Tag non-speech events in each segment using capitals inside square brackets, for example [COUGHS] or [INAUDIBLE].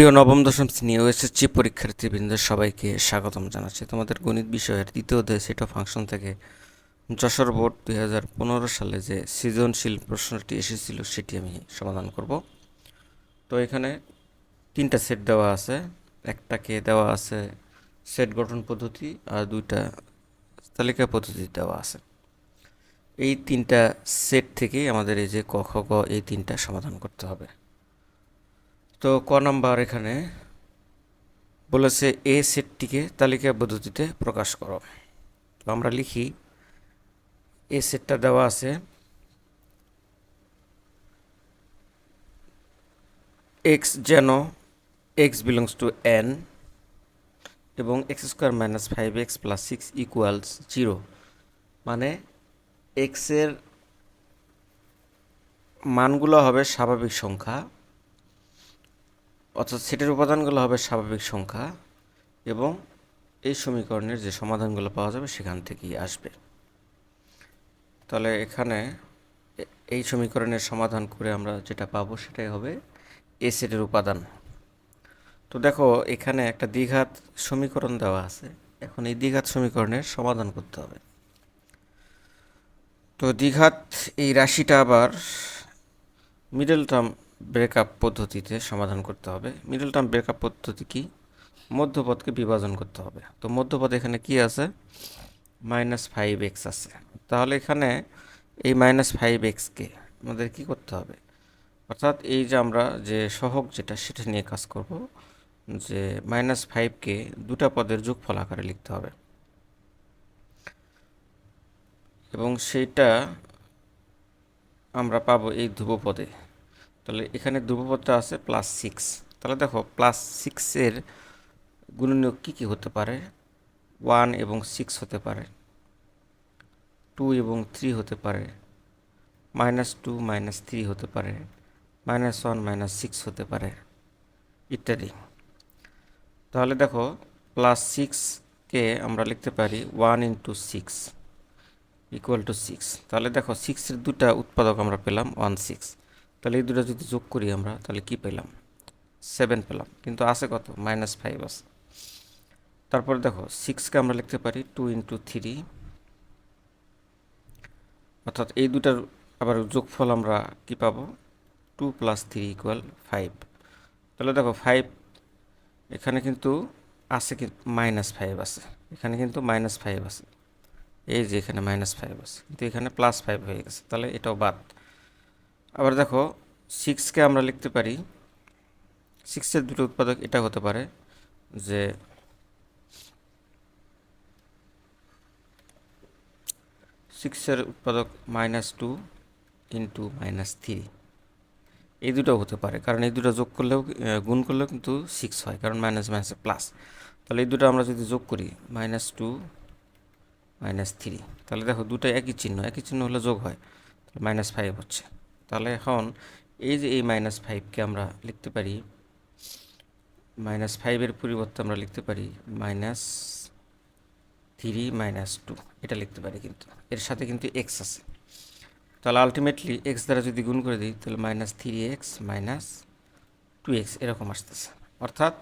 প্রিয় নবম, দশম শ্রেণি ও এসএসসি পরীক্ষার্থীবৃন্দ, সবাইকে স্বাগতম জানাচ্ছি। তোমাদের গণিত বিষয়ের দ্বিতীয় অধ্যায় সেট ফাংশন থেকে যশোর বোর্ড দুই হাজার পনেরো সালে যে সৃজনশীল প্রশ্নটি এসেছিল সেটি আমি সমাধান করব। তো এখানে তিনটা সেট দেওয়া আছে। একটাকে দেওয়া আছে সেট গঠন পদ্ধতি আর দুইটা তালিকা পদ্ধতি দেওয়া আছে। এই তিনটা সেট থেকেই আমাদের এই যে ক, খ এই তিনটা সমাধান করতে হবে। তো ক নাম্বার এখানে? বলেছে এ সেটটিকে তালিকা পদ্ধতিতে প্রকাশ করো। তো আমরা লিখি, এ সেটটা দেওয়া আছে এক্স যেন এক্স বিলংস টু এন এবং x square minus five x plus six equals zero মানে এক্সের মানগুলো হবে স্বাভাবিক সংখ্যা। অর্থাৎ সেটের উপাদানগুলো হবে স্বাভাবিক সংখ্যা এবং এই সমীকরণের যে সমাধানগুলো পাওয়া যাবে সেখান থেকেই আসবে। তাহলে এখানে এই সমীকরণের সমাধান করে আমরা যেটা পাবো সেটাই হবে এ সেটের উপাদান। তো দেখো, এখানে একটা দ্বিঘাত সমীকরণ দেওয়া আছে। এখন এই দ্বিঘাত সমীকরণের সমাধান করতে হবে। তো দ্বিঘাত এই রাশিটা আবার মিডল টার্ম ব্রেকআপ পদ্ধতিতে সমাধান করতে হবে। মিডল টার্ম ব্রেকআপ পদ্ধতি কি? মধ্যপদকে বিভাজন করতে হবে। তো মধ্যপদ এখানে কি আছে? মাইনাস ফাইভ এক্স আছে। তাহলে এখানে এই মাইনাস ফাইভ এক্সকে আমাদের কি করতে হবে? অর্থাৎ এই যে আমরা যে সহগ যেটা, সেটা নিয়ে কাজ করব। যে মাইনাস ফাইভকে দুটা পদের যোগফল আকারে লিখতে হবে। এবং সেইটা আমরা পাবো এই ধ্রুবপদে। তাহলে এখানে ধ্রুবপদটা আছে প্লাস সিক্স তাহলে দেখো প্লাস সিক্সের গুণনীয়ক কী কী হতে পারে? ওয়ান এবং সিক্স হতে পারে। টু এবং থ্রি হতে পারে। মাইনাস টু মাইনাস থ্রি হতে পারে। মাইনাস ওয়ান মাইনাস সিক্স হতে পারে। ইত্যাদি। তাহলে দেখো প্লাস সিক্সকে আমরা লিখতে পারি one into six equal to six তাহলে দেখো সিক্সের দুটা উৎপাদক আমরা পেলাম ওয়ান সিক্স তাহলে এই দুটো যদি যোগ করি আমরা, তাহলে কি পেলাম? সেভেন পেলাম, কিন্তু আছে কত? মাইনাস ফাইভ আছে। তারপরে দেখো সিক্সকে আমরা লিখতে পারি টু ইন্টু থ্রি অর্থাৎ এই দুটার আবার যোগফল আমরা কি পাবো? Two plus three equal five তাহলে দেখো ফাইভ এখানে কিন্তু আছে কিন্তু মাইনাস ফাইভ আছে। এখানে কিন্তু মাইনাস ফাইভ আছে। এই যে এখানে মাইনাস ফাইভ আছে। কিন্তু এখানে প্লাস ফাইভ হয়ে গেছে। তাহলে এটাও বাদ। আবার দেখো সিক্সকে আমরা লিখতে পারি। সিক্সের দুটো উৎপাদক এটা হতে পারে যে সিক্সের উৎপাদক minus two into minus three এই দুটো হতে পারে, কারণ এই দুটো যোগ করলেও গুণ করলেও কিন্তু সিক্স হয়, কারণ মাইনাস মাইনাসে প্লাস তাহলে এই দুটো আমরা যদি যোগ করি মাইনাস টু মাইনাস থ্রি তাহলে দেখো দুটো একই চিহ্ন একই চিহ্ন হলে যোগ হয় মাইনাস ফাইভ হচ্ছে। তাহলে এখন এই যে এই মাইনাস ফাইভকে আমরা লিখতে পারি মাইনাস ফাইভের পরিবর্তে আমরা লিখতে পারি মাইনাস থ্রি মাইনাস টু এটা লিখতে পারি কিন্তু, এর সাথে কিন্তু এক্স আছে। তাহলে আলটিমেটলি এক্স দ্বারা যদি গুণ করে দিই, তাহলে minus three x minus two x এরকম আসতেছে। অর্থাৎ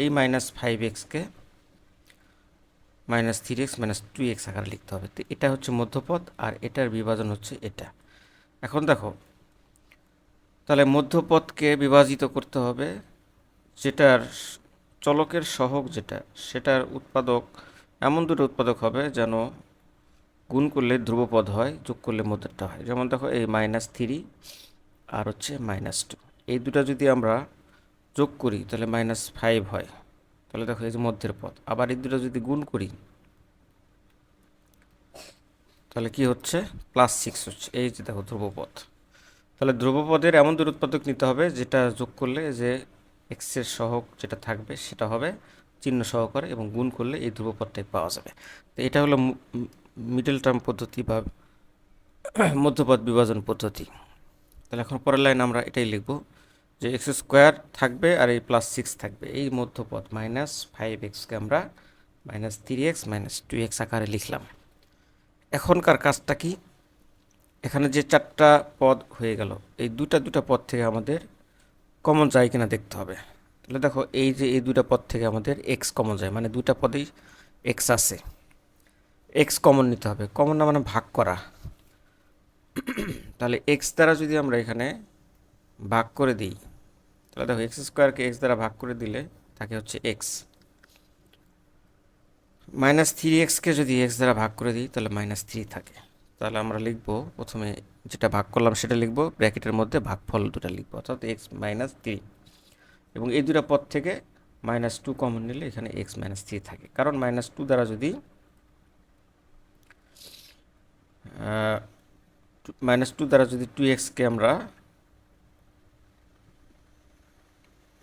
এই মাইনাস ফাইভ এক্সকে minus three x minus two x আকারে লিখতে হবে। তো এটা হচ্ছে মধ্যপদ আর এটার বিভাজন হচ্ছে এটা। এখন দেখো তাহলে মধ্যপদকে বিভাজিত করতে হবে। যেটার চলকের সহগ যেটা, সেটার উৎপাদক, এমন দুটো উৎপাদক হবে যেন গুণ করলে ধ্রুবপদ হয়, যোগ করলে মধ্যটা হয়। যেমন দেখো এই মাইনাস থ্রি আর হচ্ছে মাইনাস টু এই দুটো যদি আমরা যোগ করি, তাহলে মাইনাস ফাইভ হয়। তাহলে দেখো এই যে মধ্যের পদ আবার এই দুটো যদি গুণ করি, তাহলে কি হচ্ছে? প্লাস সিক্স হচ্ছে। এই যে দেখো ধ্রুবপদ তাহলে ধ্রুবপদের এমন দুটো উৎপাদক নিতে হবে যেটা যোগ করলে যে এক্সের সহগ যেটা থাকবে সেটা হবে চিহ্ন সহকারে এবং গুণ করলে এই ধ্রুবপদটাই পাওয়া যাবে। তো এটা হলো মিডল টার্ম পদ্ধতি বা [COUGHS] মধ্যপদ বিভাজন পদ্ধতি। তাহলে এখন পরের লাইন আমরা এটাই লিখব যে এক্স স্কোয়ার থাকবে আর এই প্লাস সিক্স থাকবে। এই মধ্যপদ মাইনাস ফাইভ এক্সকে আমরা minus three x minus two x আকারে লিখলাম। এখনকার কাজটা কি? এখানে যে চারটা পদ হয়ে গেল, এই দুটা দুটা পদ থেকে আমাদের কমন যায় কিনা দেখতে হবে। তাহলে দেখো, এই যে এই দুটা পদ থেকে আমাদের এক্স কমন যায় মানে দুটা পদেই এক্স আছে। এক্স কমন নিতে হবে কমন না মানে ভাগ করা। তাহলে এক্স দ্বারা যদি আমরা এখানে ভাগ করে দিই, তাহলে দেখো এক্স স্কোয়ারকে এক্স দ্বারা ভাগ করে দিলে তাকে হচ্ছে এক্স মাইনাস থ্রি এক্সকে যদি এক্স দ্বারা ভাগ করে দিই, তাহলে মাইনাস থ্রি থাকে। তাহলে আমরা লিখব প্রথমে যেটা ভাগ করলাম সেটা লিখব, ব্র্যাকেটের মধ্যে ভাগফল দুটা লিখব, অর্থাৎ এক্স মাইনাস থ্রি এবং এই দুটা পদ থেকে মাইনাস টু কমন নিলে এখানে এক্স মাইনাস থ্রি থাকে। কারণ মাইনাস টু দ্বারা যদি মাইনাস টু দ্বারা যদি টু এক্সকে আমরা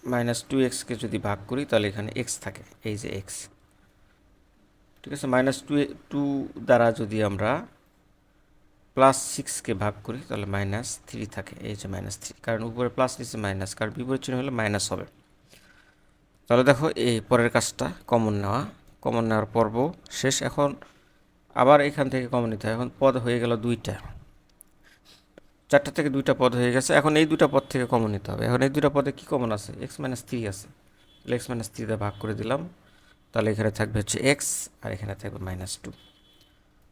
মাইনাস টু এক্সকে যদি ভাগ করি, তাহলে এখানে এক্স থাকে, এই যে এক্স ঠিক আছে? মাইনাস টু টু দ্বারা যদি আমরা প্লাস সিক্সকে ভাগ করি, তাহলে মাইনাস থ্রি থাকে। এই যে মাইনাস থ্রি কারণ উপরে প্লাস নিচে মাইনাস কারণ বিপরীত চিহ্ন হলে মাইনাস হবে। তাহলে দেখো এই পরের কাজটা কমন নেওয়া। কমন নেওয়ার পর্ব শেষ। এখন আবার এখান থেকে কমন নিতে হয়। এখন পদ হয়ে গেল দুইটা। চারটা থেকে দুইটা পদ হয়ে গেছে। এখন এই দুটা পদ থেকে কমন নিতে হবে। এখন এই দুটা পদে কি কমন আছে? এক্স মাইনাস থ্রি আছে। তাহলে এক্স মাইনাস থ্রিতে ভাগ করে দিলাম। তাহলে এখানে থাকবে হচ্ছে এক্স আর এখানে থাকবে মাইনাস টু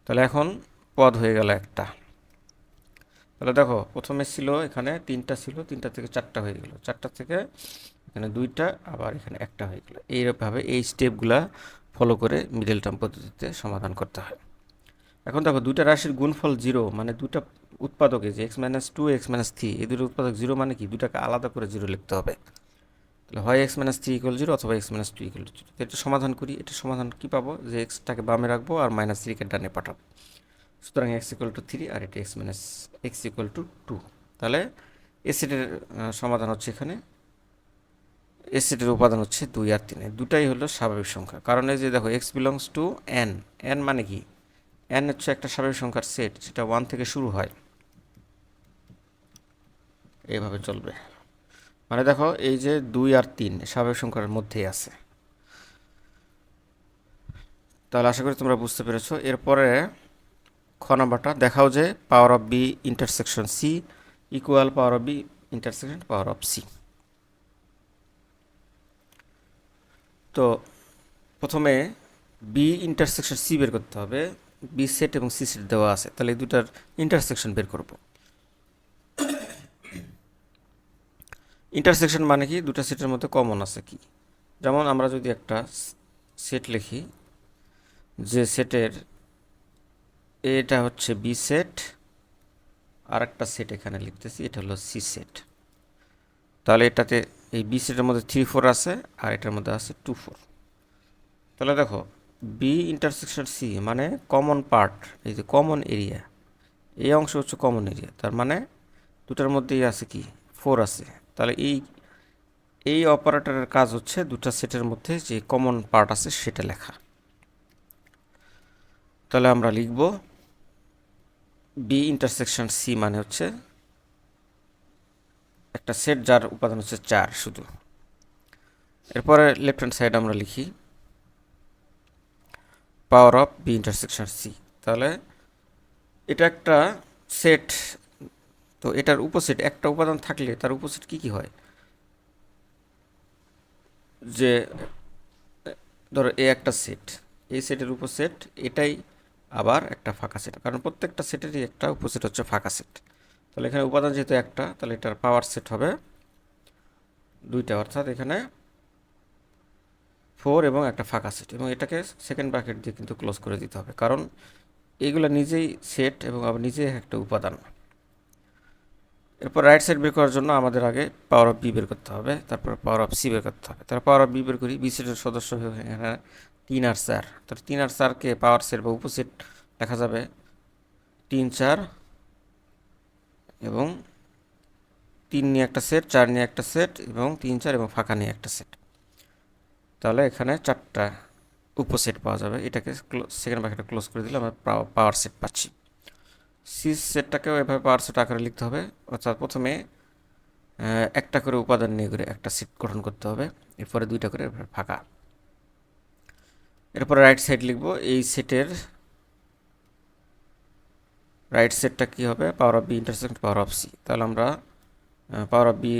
তাহলে এখন পদ হয়ে গেল একটা। তাহলে দেখো, প্রথমে ছিল এখানে তিনটা ছিল, তিনটা থেকে চারটা হয়ে গেল। চারটা থেকে এখানে দুইটা, আবার এখানে একটা হয়ে গেল। এইভাবে এই স্টেপগুলা ফলো করে মিডল টার্ম পদ্ধতিতে সমাধান করতে হয়। এখন দেখো, দুইটা রাশির গুণফল জিরো মানে দুটা উৎপাদকে যে x minus two x minus three এই দুটো উৎপাদক জিরো মানে কি? দুটাকে আলাদা করে জিরো লিখতে হবে। তাহলে হয় x minus three equal zero অথবা x minus two equal zero এটা সমাধান করি, এটা সমাধান কী পাবো? যে এক্সটাকে বামে রাখব আর মাইনাস থ্রিকে ডানে পাঠাবো। সুতরাং এক্স ইকুয়াল টু থ্রি আর এটা x minus x equal to two তাহলে এসিডের সমাধান হচ্ছে এখানে। এসিডের উপাদান হচ্ছে দুই আর তিনে। দুটাই হলো স্বাভাবিক সংখ্যা। কারণ এই যে দেখো x belongs to n n মানে কি? এন হচ্ছে একটা স্বাভাবিক সংখ্যার সেট যেটা ওয়ান থেকে শুরু হয়। এইভাবে চলবে। মানে দেখো, এই যে দুই আর তিন স্বাভাবিক সংখ্যার মধ্যেই আছে। তাহলে আশা করি তোমরা বুঝতে পেরেছ। এরপরে খ নাম্বারটা, দেখাও যে power of B intersection C equal power of B intersection power of C তো প্রথমে বি ইন্টারসেকশন সি বের করতে হবে বি সেট এবং সি সেট দেওয়া আছে, তাহলে এই দুটার ইন্টারসেকশন বের করব। ইন্টারসেকশন মানে কি? দুটা সেটের মধ্যে কমন আছে কি? যেমন আমরা যদি একটা সেট লিখি, যে সেটের এটা হচ্ছে বি সেট আর একটা সেট এখানে লিখতেছি, এটা হলো সি সেট তাহলে এটাতে এই বি সেটের মধ্যে থ্রি ফোর আছে, আর এটার মধ্যে আছে টু ফোর তাহলে দেখো বি ইন্টারসেকশন সি মানে কমন পার্ট এই যে কমন এরিয়া এই অংশ হচ্ছে কমন এরিয়া তার মানে দুটার মধ্যেই আছে কি? ফোর আছে। তাহলে এই এই অপারেটরের কাজ হচ্ছে দুটা সেটের মধ্যে যে কমন পার্ট আছে সেটা লেখা। তাহলে আমরা লিখব বি ইন্টারসেকশন সি মানে হচ্ছে একটা সেট যার উপাদান হচ্ছে চার শুধু। এরপরে লেফট হ্যান্ড সাইড আমরা লিখি power of B intersection C তাহলে এটা একটা সেট তো এটার উপসেট, একটা উপাদান থাকলে তার উপসেট কি কি হয়? যে ধরো এ একটা সেট এই সেটের উপসেট, এটাই আবার একটা ফাঁকা সেট কারণ প্রত্যেকটা সেটেরই একটা উপসেট হচ্ছে ফাঁকা সেট তাহলে এখানে উপাদান যেহেতু একটা, তাহলে এটার পাওয়ার সেট হবে দুইটা। অর্থাৎ এখানে ফোর এবং একটা ফাঁকা সেট এবং এটাকে সেকেন্ড ব্র্যাকেট দিয়ে কিন্তু ক্লোজ করে দিতে হবে। কারণ এইগুলো নিজেই সেট এবং আবার নিজেই একটা উপাদান। এরপর রাইট সাইড বের করার জন্য আমাদের আগে পাওয়ার অফ বি বের করতে হবে। তারপর পাওয়ার অফ সি বের করতে হবে। তারপর পাওয়ার অফ বি বের করি। বি সেটের সদস্য এখানে তিন আর চার তাহলে তিন আর চারকে পাওয়ার সেট বা উপসেট লেখা যাবে। তিন, চার এবং তিন নিয়ে একটা সেট, চার নিয়ে একটা সেট এবং তিন, চার এবং ফাঁকা নিয়ে একটা সেট। তাহলে এখানে চারটা উপসেট পাওয়া যাবে। এটাকে সেকেন্ড ব্র্যাকেটটা ক্লোজ করে দিলে আমরা পাওয়ার সেট পাচ্ছি। সি সেটটাকেও এভাবে পাওয়ার সেট আকারে লিখতে হবে। অর্থাৎ প্রথমে একটা করে উপাদান নিয়ে করে একটা সেট গঠন করতে হবে। এরপরে দুইটা করে ফাঁকা। এরপরে রাইট সাইড লিখব, এই সেটের রাইট সেটটা কী হবে? Power of B intersect power of C তাহলে আমরা পাওয়ার অফ বি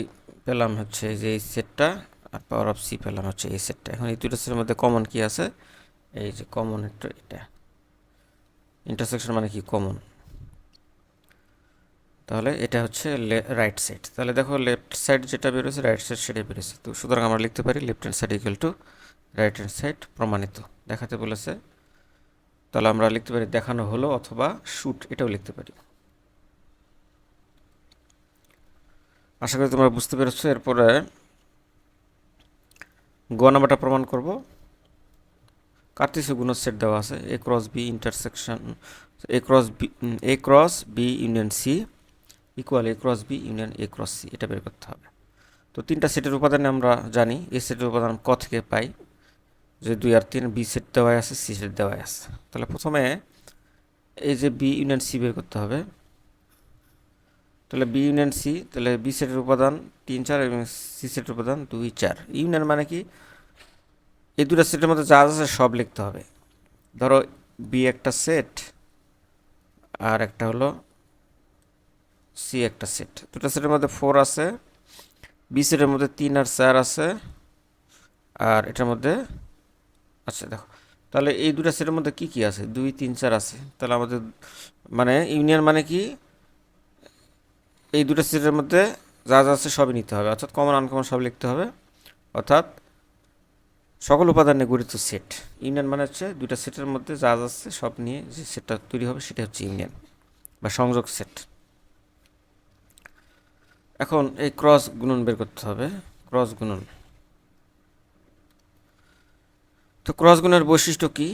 পেলাম হচ্ছে যে এই সেটটা আর পাওয়ার অফ সি পেলাম হচ্ছে এই সেটটা এখন এই দুটো সেটের মধ্যে কমন কি আছে? এই যে কমন এটা এটা। ইন্টারসেকশন মানে কি? কমন তাহলে এটা হচ্ছে রাইট সাইড তাহলে দেখো লেফট সাইড যেটা বেরোছে রাইট সাইড সেটাই বেরোছে। তো সুতরাং আমরা লিখতে পারি left hand side equal to right hand side প্রমাণিত। দেখাতে বলেছে। তাহলে আমরা লিখতে পারি দেখানো হলো অথবা শুট, এটাও লিখতে পারি। আশা করি তোমরা বুঝতে পেরেছ। এরপরে গ নাম্বারটা প্রমাণ করব। কার্তিস গুণের সেট দেওয়া আছে। A cross B intersection A cross B A cross B union C equal A cross B union A cross C এটা বের করতে হবে। তো তিনটা সেটের উপাদানে আমরা জানি। এ সেটের উপাদান ক থেকে পাই। যে দুই আর তিন বি সেট দেওয়াই আছে, সি সেট দেওয়াই আছে। তাহলে প্রথমে এই যে বি ইউনিয়ন সি বের করতে হবে। তাহলে বি ইউনিয়ন সি, তাহলে বি সেটের উপাদান তিন, চার এবং সি সেটের উপাদান দুই, চার। ইউনিয়ন মানে কি? এই দুটো সেটের মধ্যে যা আছে সব লিখতে হবে। ধরো বি একটা সেট আর একটা হলো সি একটা সেট। দুটো সেটের মধ্যে ফোর আছে, বি সেটের মধ্যে তিন আর চার আছে, আর এটার মধ্যে আচ্ছা দেখো। তাহলে এই দুটা সেটের মধ্যে কি কি আছে? দুই, তিন, চার আছে। তাহলে আমাদের মানে ইউনিয়ন মানে কি? এই দুটো সেটের মধ্যে যা যা আছে সবই নিতে হবে। অর্থাৎ কমন আনকমন সব লিখতে হবে। অর্থাৎ সকল উপাদান গঠিত সেট। ইউনিয়ন মানে হচ্ছে দুইটা সেটের মধ্যে যা যা আছে সব নিয়ে যে সেটটা তৈরি হবে সেটা হচ্ছে ইউনিয়ন বা সংযোগ সেট। এখন এই ক্রস গুণন বের করতে হবে। ক্রস গুণন। তো ক্রস গুণের বৈশিষ্ট্য কি?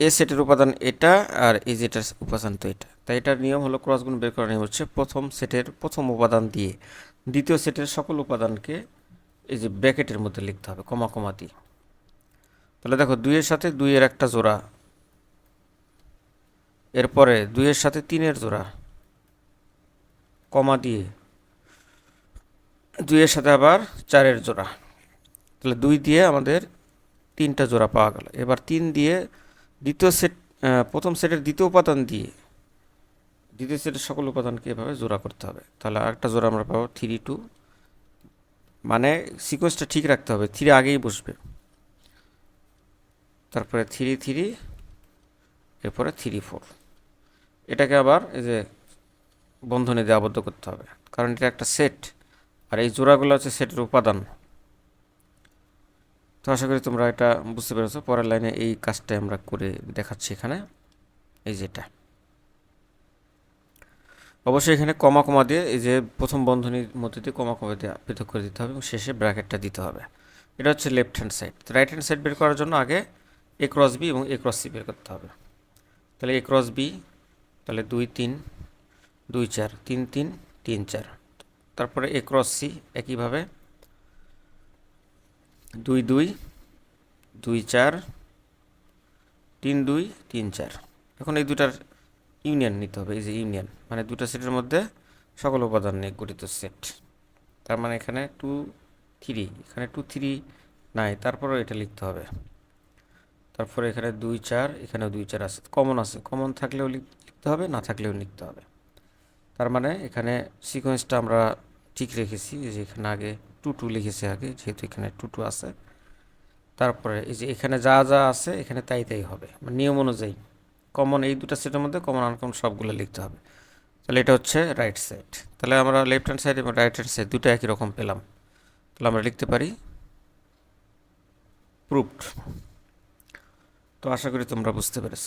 এ সেটের উপাদান এটা আর এই যেটার উপাদান তো এটা। তাই এটার নিয়ম হলো ক্রস গুণ বের করার নিয়ম হচ্ছে প্রথম সেটের প্রথম উপাদান দিয়ে দ্বিতীয় সেটের সকল উপাদানকে এই যে ব্র্যাকেটের মধ্যে লিখতে হবে, কমা কমা দিয়ে। তাহলে দেখো দুইয়ের সাথে দুইয়ের একটা জোড়া, এরপরে দুইয়ের সাথে তিনের জোড়া, কমা দিয়ে দুইয়ের সাথে আবার চারের জোড়া। তাহলে দুই দিয়ে আমাদের তিনটা জোড়া পাওয়া গেল। এবার তিন দিয়ে দ্বিতীয় সেট প্রথম সেটের দ্বিতীয় উপাদান দিয়ে, দ্বিতীয় সেটের সকল উপাদানকে এভাবে জোড়া করতে হবে। তাহলে আরেকটা জোড়া আমরা পাবো থ্রি টু মানে সিকোয়েন্সটা ঠিক রাখতে হবে থ্রি আগেই বসবে। তারপরে থ্রি থ্রি এরপরে থ্রি ফোর এটাকে আবার এই যে বন্ধনে দিয়ে আবদ্ধ করতে হবে। কারণ এটা একটা সেট আর এই জোড়াগুলো হচ্ছে সেটের উপাদান। তো আশা করি তোমরা এটা বুঝতে পেরেছ। পরের লাইনে এই কাজটাই আমরা করে দেখাচ্ছি এখানে। এই যেটা অবশ্যই এখানে কমা কমা দিয়ে এই যে প্রথম বন্ধনীর মধ্যে দিয়ে কমা কমা দিয়ে পৃথক করে দিতে হবে এবং শেষে ব্র্যাকেটটা দিতে হবে। এটা হচ্ছে লেফট হ্যান্ড সাইড তো রাইট হ্যান্ড সাইড বের করার জন্য আগে এ ক্রস বি এবং এ ক্রস সি বের করতে হবে। তাহলে এ ক্রস বি তাহলে দুই, তিন, দুই, চার, তিন তিন তিন, চার। তারপরে এ ক্রস সি একইভাবে দুই দুই দুই চার, তিন দুই, তিন চার। এখন এই দুটার ইউনিয়ন নিতে হবে, এই যে ইউনিয়ন। মানে দুটা সেটের মধ্যে সকল উপাদান নিয়ে গঠিত সেট। তার মানে এখানে টু থ্রি এখানে টু থ্রি নাই, তারপরেও এটা লিখতে হবে। তারপরে এখানে দুই চার, এখানেও দুই চার আছে। কমন আছে। কমন থাকলেও লিখতে হবে, না থাকলেও লিখতে হবে। তার মানে এখানে সিকোয়েন্সটা আমরা ঠিক রেখেছি, যে এখানে আগে টু টু লিখেছি আগে, যেহেতু এখানে টু টু আছে। তারপরে এই যে এখানে যা যা আছে, এখানে তাই তাই হবে। মানে নিয়ম অনুযায়ী। কমন এই দুটো সেটের মধ্যে কমন আনকমন সবগুলো লিখতে হবে। তাহলে এটা হচ্ছে রাইট সাইড তাহলে আমরা লেফট হ্যান্ড সাইড এবং রাইট হ্যান্ড সাইড দুটো একই রকম পেলাম। তাহলে আমরা লিখতে পারি প্রুফড তো আশা করি তোমরা বুঝতে পেরেছ।